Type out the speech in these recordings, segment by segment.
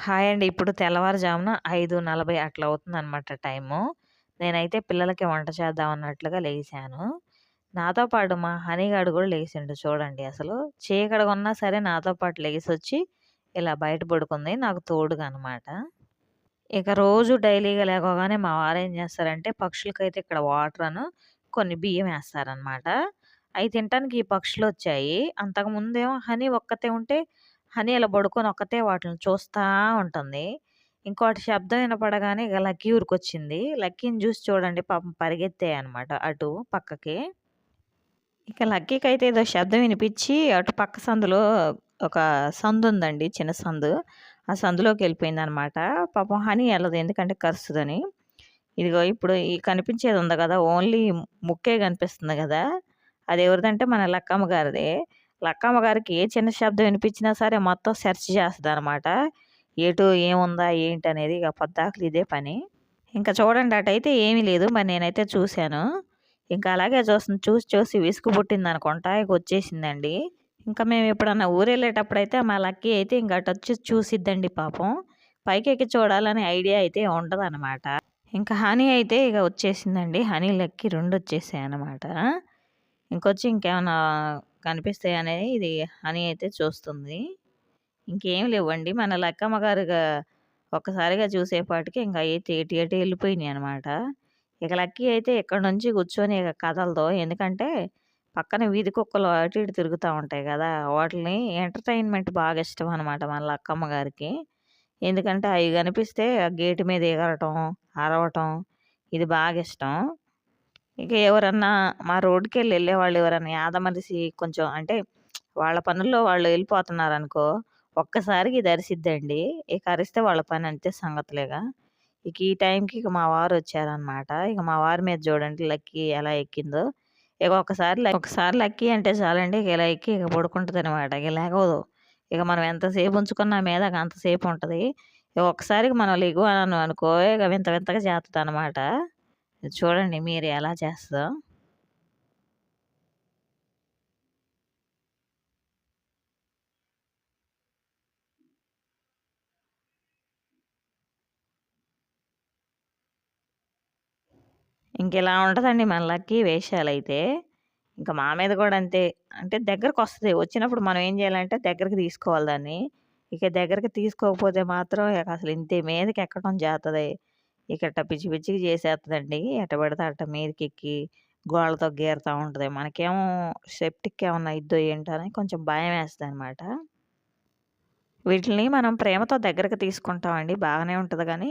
Hi అండి. ఇప్పుడు తెల్లవారుజామున 5:40 అట్లా అవుతుందనమాట టైము. నేనైతే పిల్లలకి వంట చేద్దాం అన్నట్లుగా లేచాను నాతో పాటు మా హనీగాడు కూడా లేచిండు చూడండి అసలు. చీకడగా ఉన్నా సరే నాతో పాటు లెగిసొచ్చి ఇలా బయట పడుకుంది. నాకు తోడుగా అనమాట. ఇక రోజు డైలీగా లేకోగానే మా వారేం చేస్తారంటే పక్షులకైతే ఇక్కడ వాటరను, కొన్ని బియ్యం వేస్తారనమాట అవి తినటానికి ఈ పక్షులు వచ్చాయి అంతకుముందేమో హనీ ఒక్కతే ఉంటే హనీ ఇలా పడుకొని ఒక్కతే వాటిని చూస్తూ ఉంటుంది. ఇంకోటి శబ్దం వినపడగానే ఇక లక్కీ ఊరికొచ్చింది లక్కీని చూసి చూడండి పాపం పరిగెత్తాయి అనమాట అటు పక్కకి. ఇక అయితే ఏదో శబ్దం వినిపించి అటు పక్క సందులో ఒక సందు ఉందండి చిన్న సందు. ఆ సందులోకి వెళ్ళిపోయింది అనమాట పాపం హనీ వెళ్ళదు ఎందుకంటే కరుస్తుందని ఇదిగో ఇప్పుడు ఈ కనిపించేది ఉంది కదా ఓన్లీ ముక్కే కనిపిస్తుంది కదా అది ఎవరిదంటే మన లక్కమ్మ గారిదే. లక్కమ్మ గారికి ఏ చిన్న శబ్దం వినిపించినా సరే మొత్తం సెర్చ్ చేస్తదనమాట. ఎటు ఏముందా ఏంటి అనేది ఇక పద్దాకులు ఇదే పని. ఇంకా చూడండి అటైతే ఏమీ లేదు. మరి నేనైతే చూసాను. ఇంకా అలాగే చూస్తుంది. చూసి చూసి విసుగు పుట్టిందనుకుంటా ఇక వచ్చేసిందండి. ఇంకా మేము ఎప్పుడన్నా ఊరెళ్ళేటప్పుడైతే మా లక్కీ అయితే ఇంకా అటు వచ్చి చూసిద్దండి పాపం. పైకెక్కి చూడాలనే ఐడియా అయితే ఉండదనమాట. ఇంకా హనీ అయితే ఇక వచ్చేసిందండి. హనీ, లక్కీ అనమాట ఇంకొచ్చి కనిపిస్తాయి అనేది ఇది హనీ అయితే చూస్తుంది. ఇంకేం లేవండి. మన లక్కమ్మ గారుగా ఒక్కసారిగా చూసేపాటికి ఇంక అయితే ఎటు వెళ్ళిపోయినాయి అనమాట ఇక లక్కీ అయితే ఇక్కడి నుంచి కూర్చొని ఇక కదలదు. ఎందుకంటే పక్కన వీధి కుక్కలు అటు ఇటు తిరుగుతూ ఉంటాయి కదా వాటిని ఎంటర్‌టైన్‌మెంట్ బాగా ఇష్టం అనమాట మన లక్కమ్మ గారికి. ఎందుకంటే అవి కనిపిస్తే ఆ గేటు మీద ఎగరటం, అరవటం ఇది బాగా ఇష్టం. ఇక ఎవరన్నా మా రోడ్కి వెళ్ళి వెళ్ళేవాళ్ళు ఎవరన్నా యాదమరిసి కొంచెం అంటే వాళ్ళ పనుల్లో వాళ్ళు ఎళ్ళిపోతున్నారనుకో ఒక్కసారికి ఇది అరిసిద్దండి. ఇక అరిస్తే వాళ్ళ పని అంతే సంగతులేగా. ఇక ఈ టైంకి ఇక మా వారు వచ్చారనమాట ఇక మా వారి మీద చూడండి లక్కీ ఎలా ఎక్కిందో. ఇక ఒకసారి ఒకసారి లక్కీ అంటే చాలండి ఇక ఇలా ఎక్కి ఇక పడుకుంటుంది అనమాట ఇక లెగవదు. ఇక మనం ఎంతసేపు ఉంచుకున్నా మీద అంతసేపు ఉంటుంది ఇక ఒకసారికి మనం లెగు అనుకో ఇక వింత వింతగా చేత్తదనమాట. చూడండి మీరు ఎలా చేస్తుందో ఇంకెలా ఉంటుందండి మన లక్కీ అయితే ఇంకా మా మీద కూడా అంతే. అంటే దగ్గరకొస్తది. వచ్చినప్పుడు మనం ఏం చేయాలంటే దగ్గరికి తీసుకోవాలి దాన్ని. ఇక దగ్గరికి తీసుకోకపోతే మాత్రం అసలు ఇంతే మీదకి ఎక్కడం చేత్తది. ఇక్కడ పిచ్చి పిచ్చికి చేసేస్తుందండి ఎట పడితే అట్ట మీదకెక్కి గోళ్ళతో గీరుతూ ఉంటుంది మనకేమో సెప్టిక్ ఏమన్నా ఇద్దో ఏంటో అని కొంచెం అన్నమాట వీటిని మనం ప్రేమతో దగ్గరకి తీసుకుంటామండి. బాగానే ఉంటుంది కానీ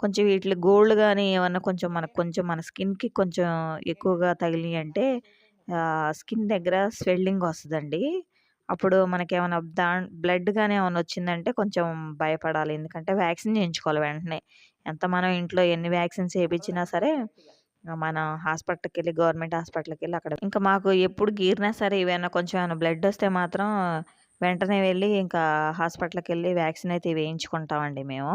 కొంచెం వీటి గోల్డ్ కానీ ఏమన్నా కొంచెం మనకు కొంచెం మన స్కిన్‌కి కొంచెం ఎక్కువగా తగిలి అంటే స్కిన్ దగ్గర స్వెల్లింగ్ వస్తుందండి అప్పుడు మనకేమైనా దాన్ బ్లడ్ కానీ ఏమైనా వచ్చిందంటే కొంచెం భయపడాలి. ఎందుకంటే వ్యాక్సిన్ చేయించుకోవాలి వెంటనే. ఎంత మనం ఇంట్లో ఎన్ని వ్యాక్సిన్స్ వేయించినా సరే మన హాస్పిటల్కి వెళ్ళి గవర్నమెంట్ హాస్పిటల్కి వెళ్ళి అక్కడ ఇంకా మాకు ఎప్పుడు గీరినా సరే ఏమైనా కొంచెం ఏమైనా బ్లడ్ వస్తే మాత్రం వెంటనే వెళ్ళి ఇంకా హాస్పిటల్కి వెళ్ళి వ్యాక్సిన్ అయితే వేయించుకుంటామండి మేము.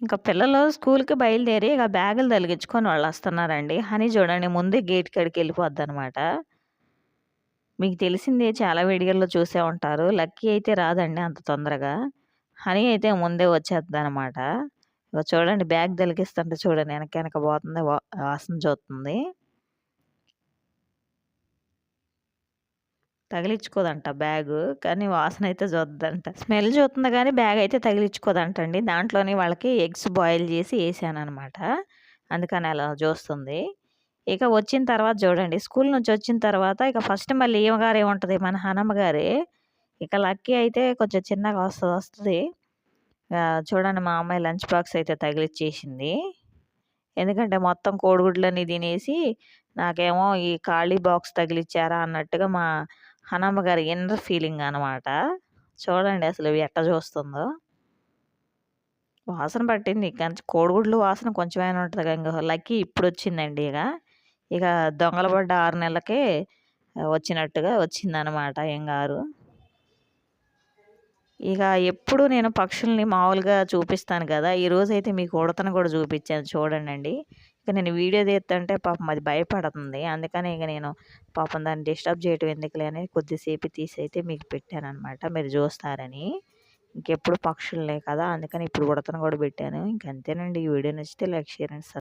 ఇంకా పిల్లలు స్కూల్‌కి బయలుదేరి ఇక బ్యాగులు తలిగించుకొని వాళ్ళొస్తున్నారండి. హనీ చూడండి ముందే గేట్ కాడికి అనమాట మీకు తెలిసిందే చాలా వీడియోల్లో చూసే ఉంటారు. లక్కీ అయితే రాదండి అంత తొందరగా. హనీ అయితే ముందే వచ్చేద్ది అనమాట ఇగో చూడండి బ్యాగ్ తలిగిస్తుంటే చూడండి వెనక వెనక పోతుంది. వా వాసన చూస్తుంది. తగిలించుకోదంట బ్యాగ్ కానీ వాసన అయితే చూద్దంట. స్మెల్ చూస్తుంది కానీ బ్యాగ్ అయితే తగిలించుకోదంటండి. దాంట్లోనే వాళ్ళకి ఎగ్స్ బాయిల్ చేసి అనమాట అందుకని అలా చూస్తుంది. ఇక వచ్చిన తర్వాత చూడండి స్కూల్ నుంచి వచ్చిన తర్వాత ఇక ఫస్ట్ మళ్ళీ ఏమగారు గారే మన హనమ్మ గారే. ఇక లక్కీ అయితే కొంచెం చిన్నగా వస్తుంది వస్తుంది చూడండి మా అమ్మాయి లంచ్ బాక్స్ అయితే తగిలిచ్చేసింది. ఎందుకంటే మొత్తం కోడిగుడ్లని తినేసి నాకేమో ఈ ఖాళీ బాక్స్ తగిలిచ్చారా అన్నట్టుగా మా హనమ్మ గారి ఇన్నర్ ఫీలింగ్ అనమాట. చూడండి అసలు ఎట్ట చూస్తుందో. వాసన పట్టింది. కానీ కోడిగుడ్లు వాసన కొంచెమైనా ఉంటదిగా ఇంకా లక్కీ ఇప్పుడు వచ్చిందండి ఇక ఇక పడ్డ ఆరు నెలలకే వచ్చినట్టుగా వచ్చిందనమాట యంగారు. ఇక ఎప్పుడు నేను పక్షుల్ని మామూలుగా చూపిస్తాను గదా! ఈరోజైతే మీకు ఉడతను కూడా చూపించాను చూడండి ఇక నేను వీడియో తీస్తుంటే పాపం అది భయపడుతుంది. అందుకని ఇక నేను పాపం దాన్ని డిస్టర్బ్ చేయటం ఎందుకులే అని కొద్దిసేపు తీసి అయితే మీకు పెట్టాననమాట. మీరు చూస్తారని. ఇంకెప్పుడు పక్షులే కదా అందుకని ఇప్పుడు ఉడతను కూడా పెట్టాను ఇంకంతేనండి ఈ వీడియో నచ్చితే లైక్ షేర్ అండ్